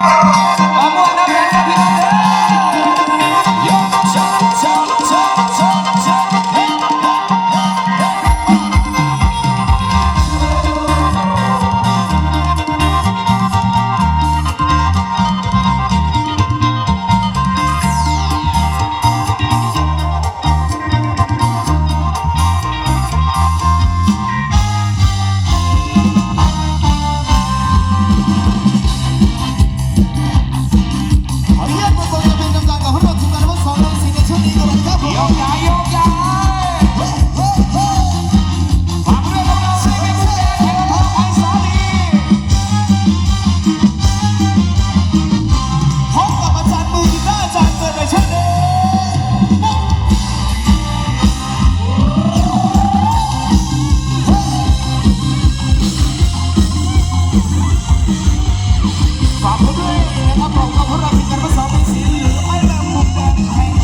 you ฝากเพื่อนด้วยกันการผหลมบุมแดงแห่ง